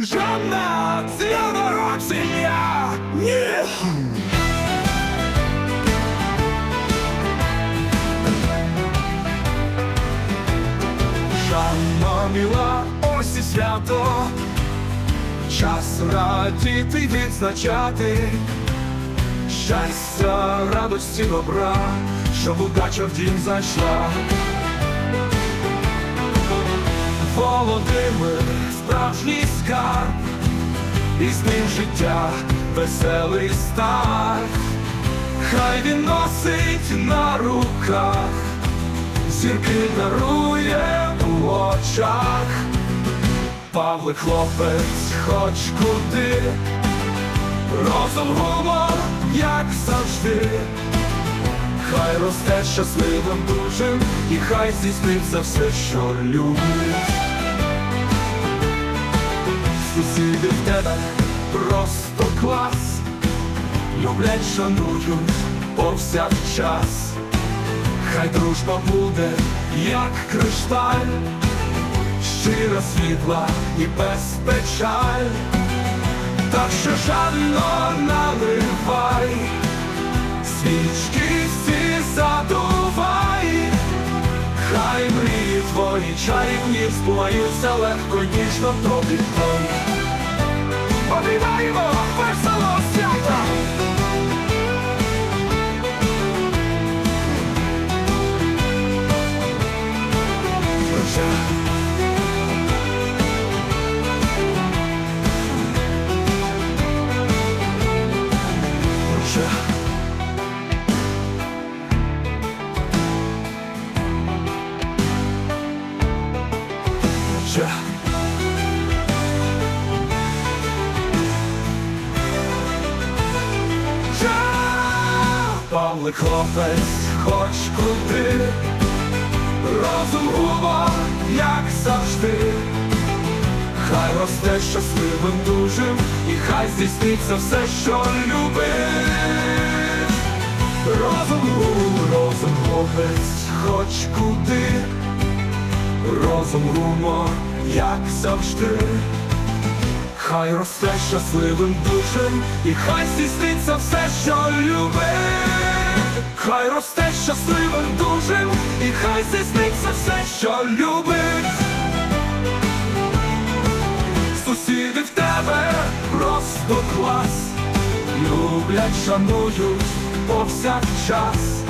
Жанна, це народження! Ні! Жанна міла, ось і свято, час радіти відзначати, щастя, радості, добра, щоб удача в дім зайшла. Володимир, справжній скарб, і з ним життя, веселий старт, хай він носить на руках, зірки дарує у очах, Павлик хлопець, хоч куди, розум гумор, як завжди. Хай росте щасливим дужим, і хай здійсниться все, що любить. Сусіди в тебе. Просто клас, люблять, шанують повсякчас. Хай дружба буде, як кришталь, щира світла і без печаль. Так що жанно наливай, свічки всі задувай, хай мрії твої чарівні збуваються легко, ніжно тобі той. Весело свята! Прощай. Прощай. Хлопець, хоч куди, розум гумор, як завжди, хай росте щасливим дужим, і хай здійсниться все, що любить. Розум гумор, розум хлопець, хоч куди, розум гумор, як завжди. Хай росте щасливим душем, і хай здійсниться все, що любить. Хай росте щасливим душем, і хай здійсниться все, що любить. Сусіди в тебе просто клас, люблять, шанують повсякчас.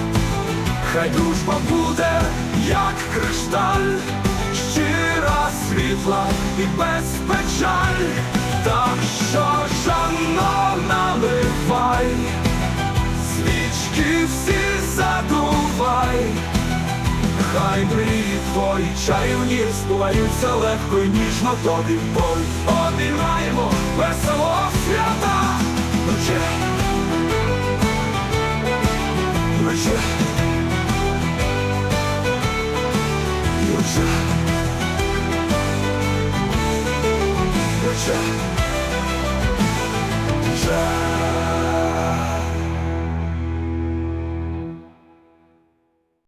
Хай дружба буде, як кришталь, щира світла і без печаль, так що жанно наливай, хай мрії твої чарівні збуваються легко і ніжно тобі бой. Обіймаємо весело свята,